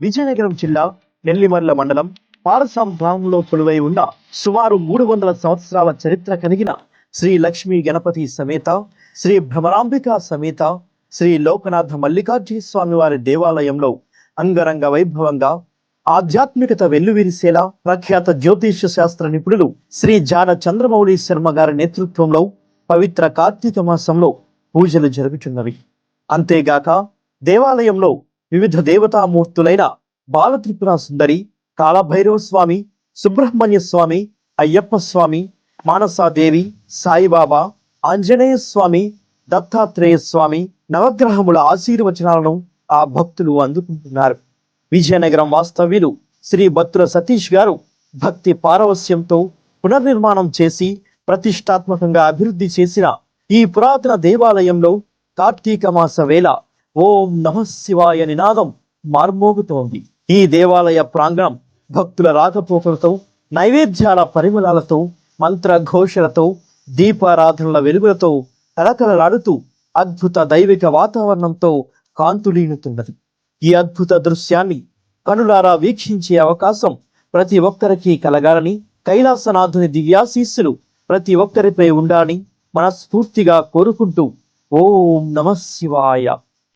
విజయనగరం జిల్లా నెల్లిమర్ల మండలం పారసాం కొలువై ఉన్న సుమారు మూడు వందల సంవత్సరాల చరిత్ర కలిగిన శ్రీ లక్ష్మీ గణపతి సమేత శ్రీ భ్రమరాంబిక సమేత శ్రీ లోకనాథ మల్లికార్జున స్వామి వారి దేవాలయంలో అంగరంగ వైభవంగా ఆధ్యాత్మికత వెల్లువిరిసేలా ప్రఖ్యాత జ్యోతిష శాస్త్ర నిపుణులు శ్రీ జాన చంద్రమౌళి శర్మ గారి నేతృత్వంలో పవిత్ర కార్తీక మాసంలో పూజలు జరుగుతున్నవి అంతేగాక దేవాలయంలో వివిధ దేవతామూర్తులైన బాలత్రిపుర సుందరి కాళభైరవ స్వామి సుబ్రహ్మణ్య స్వామి అయ్యప్ప స్వామి మానసాదేవి సాయిబాబా ఆంజనేయ స్వామి దత్తాత్రేయ స్వామి నవగ్రహముల ఆశీర్వచనాలను ఆ భక్తులు అందుకుంటున్నారు. విజయనగరం వాస్తవ్యులు శ్రీ భక్తుల సతీష్ గారు భక్తి పారవస్యంతో పునర్నిర్మాణం చేసి ప్రతిష్టాత్మకంగా అభివృద్ధి చేసిన ఈ పురాతన దేవాలయంలో కార్తీక మాస వేళ ఓం నమ శివాయ నినాదం మార్మోగుతోంది. ఈ దేవాలయ ప్రాంగణం భక్తుల రాకపోకలతో నైవేద్యాల పరిమళాలతో మంత్ర ఘోషలతో దీపారాధనల వెలుగులతో కలకలలాడుతూ అద్భుత దైవిక వాతావరణంతో కాంతులీనుతున్నది. ఈ అద్భుత దృశ్యాన్ని కనులారా వీక్షించే అవకాశం ప్రతి ఒక్కరికి కలగాలని కైలాసనాథుని దివ్యాశీస్సులు ప్రతి ఒక్కరిపై ఉండాలని మనస్ఫూర్తిగా కోరుకుంటూ ఓం నమ శివాయ.